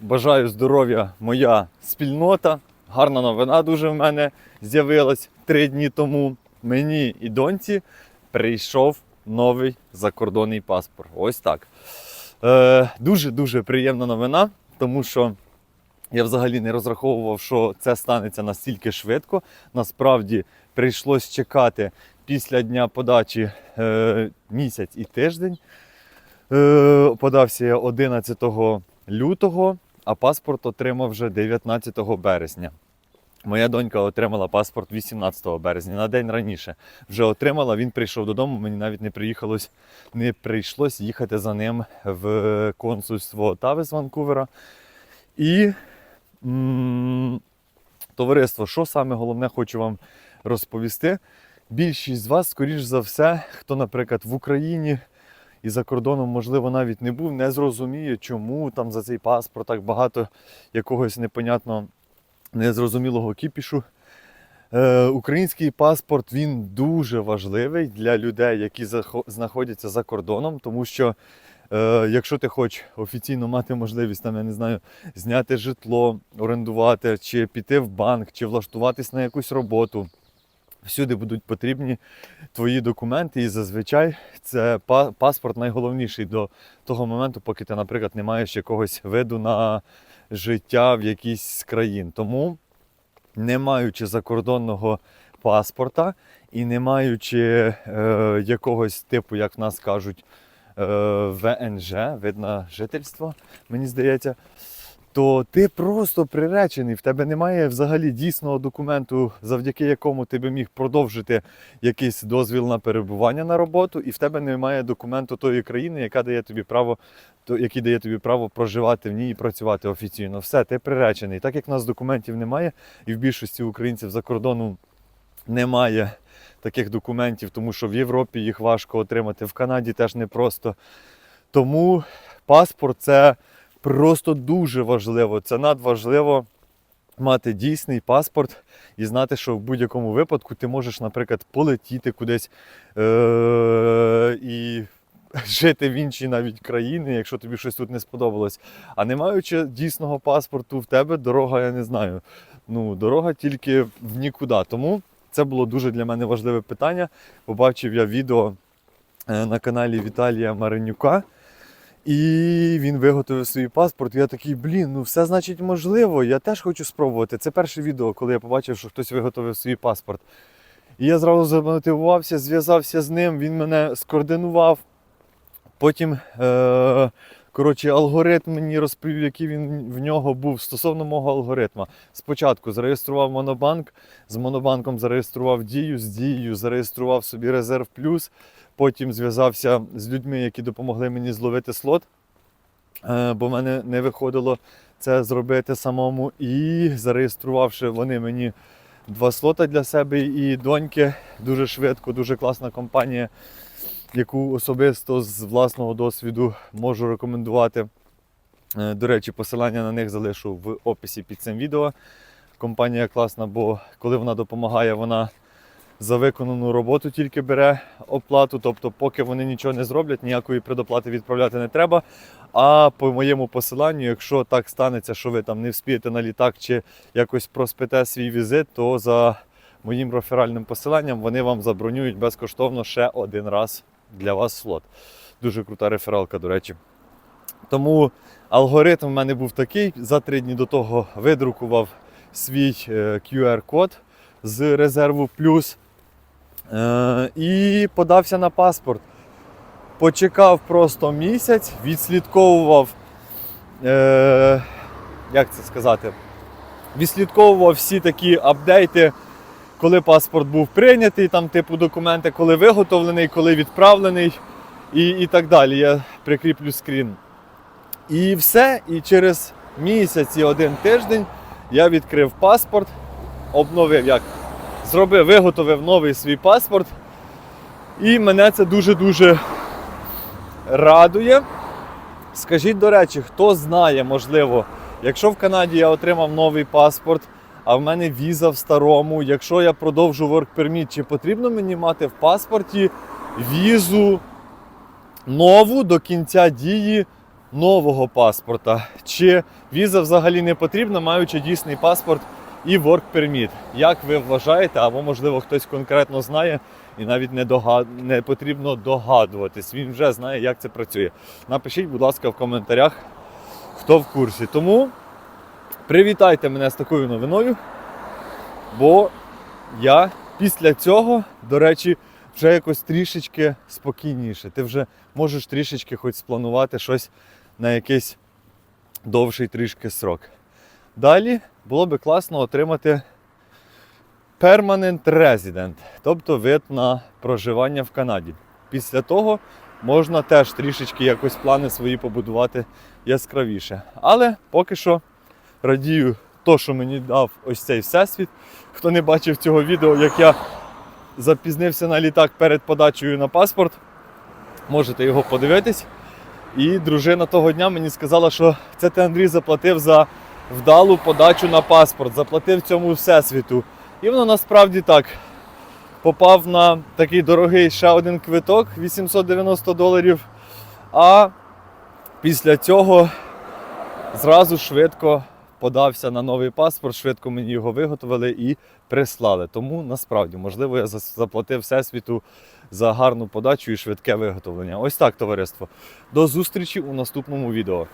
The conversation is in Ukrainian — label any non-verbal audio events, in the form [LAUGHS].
бажаю здоров'я моя спільнота. Гарна новина дуже в мене з'явилась три дні тому. Мені і доньці прийшов новий закордонний паспорт. Ось так. Е, дуже-дуже приємна новина, тому що я взагалі не розраховував, що це станеться настільки швидко. Насправді прийшлось чекати після дня подачі е, місяць і тиждень. Е, подався я 11 лютого, а паспорт отримав вже 19 березня. Моя донька отримала паспорт 18 березня, на день раніше. Вже отримала, він прийшов додому, мені навіть не приїхалось, не прийшлось їхати за ним в консульство Отави з Ванкувера. І м, товариство, що саме головне хочу вам розповісти. Більшість з вас, скоріш за все, хто, наприклад, в Україні і за кордоном, можливо, навіть не був, не зрозуміє, чому там за цей паспорт так багато якогось непонятного, незрозумілого кіпішу. Е, український паспорт він дуже важливий для людей, які знаходяться за кордоном, тому що е, якщо ти хочеш офіційно мати можливість там, я не знаю, зняти житло, орендувати, чи піти в банк, чи влаштуватись на якусь роботу, всюди будуть потрібні твої документи, і зазвичай це паспорт найголовніший до того моменту, поки ти, наприклад, не маєш якогось виду на життя в якійсь з країн. Тому, не маючи закордонного паспорта і не маючи е, якогось типу, як в нас кажуть, е, ВНЖ, вид на жительство, мені здається, то ти просто приречений. В тебе немає взагалі дійсного документу, завдяки якому ти би міг продовжити якийсь дозвіл на перебування на роботу, і в тебе немає документу тої країни, яка дає тобі право, то, який дає тобі право проживати в ній і працювати офіційно. Все, ти приречений. Так як в нас документів немає, і в більшості українців за кордоном немає таких документів, тому що в Європі їх важко отримати, в Канаді теж непросто. Тому паспорт це просто дуже важливо. Це надважливо мати дійсний паспорт і знати, що в будь-якому випадку ти можеш, наприклад, полетіти кудись е- і [LAUGHS] жити в іншій навіть країні, якщо тобі щось тут не сподобалось. А не маючи дійсного паспорту, в тебе дорога, я не знаю. Ну, дорога тільки в нікуди. Тому це було дуже для мене важливе питання. Побачив я відео е, на каналі Віталія Маринюка. І він виготовив свій паспорт. Я такий, блін, ну все значить можливо. Я теж хочу спробувати. Це перше відео, коли я побачив, що хтось виготовив свій паспорт. І я зразу замотивувався, зв'язався з ним, він мене скоординував. Потім, е- коротше, алгоритм мені розповів, який він в нього був стосовно мого алгоритму. Спочатку зареєстрував Монобанк, з Монобанком зареєстрував дію, з дією зареєстрував собі резерв плюс. Потім зв'язався з людьми, які допомогли мені зловити слот, е, бо в мене не виходило це зробити самому. І зареєструвавши вони мені два слота для себе і доньки, дуже швидко, дуже класна компанія, яку особисто з власного досвіду можу рекомендувати. Е, До речі, посилання на них залишу в описі під цим відео. Компанія класна, бо коли вона допомагає, вона за виконану роботу тільки бере оплату. Тобто, поки вони нічого не зроблять, ніякої предоплати відправляти не треба. А по моєму посиланню, якщо так станеться, що ви там не вспієте на літак чи якось проспите свій візит, то за моїм реферальним посиланням вони вам забронюють безкоштовно ще один раз для вас слот. Дуже крута рефералка, до речі. Тому алгоритм в мене був такий. За три дні до того видрукував свій е, QR-код з резерву плюс е, і подався на паспорт. Почекав просто місяць, відслідковував, е, як це сказати, відслідковував всі такі апдейти, коли паспорт був прийнятий, там типу документи, коли виготовлений, коли відправлений і, і так далі. Я прикріплю скрін. І все. І через місяць і один тиждень я відкрив паспорт, обновив як зробив, виготовив новий свій паспорт. І мене це дуже-дуже радує. Скажіть, до речі, хто знає, можливо, якщо в Канаді я отримав новий паспорт, а в мене віза в старому, якщо я продовжу work permit, чи потрібно мені мати в паспорті візу нову до кінця дії нового паспорта, чи віза взагалі не потрібна, маючи дійсний паспорт і work permit. Як ви вважаєте, або можливо хтось конкретно знає і навіть не, догад... не потрібно догадуватись. Він вже знає, як це працює. Напишіть, будь ласка, в коментарях, хто в курсі. Тому привітайте мене з такою новиною, бо я після цього, до речі, вже якось трішечки спокійніше. Ти вже можеш трішечки хоч спланувати щось на якийсь довший трішки срок. Далі було би класно отримати Permanent Resident, тобто вид на проживання в Канаді. Після того можна теж трішечки якось плани свої побудувати яскравіше. Але поки що радію то, що мені дав ось цей всесвіт. Хто не бачив цього відео, як я запізнився на літак перед подачею на паспорт, можете його подивитись. І дружина того дня мені сказала, що це ти Андрій заплатив за вдалу подачу на паспорт, заплатив цьому всесвіту. І воно насправді так. Попав на такий дорогий ще один квиток 890 доларів. А після цього зразу швидко подався на новий паспорт, швидко мені його виготовили і прислали. Тому насправді, можливо, я заплатив всесвіту за гарну подачу і швидке виготовлення. Ось так, товариство. До зустрічі у наступному відео.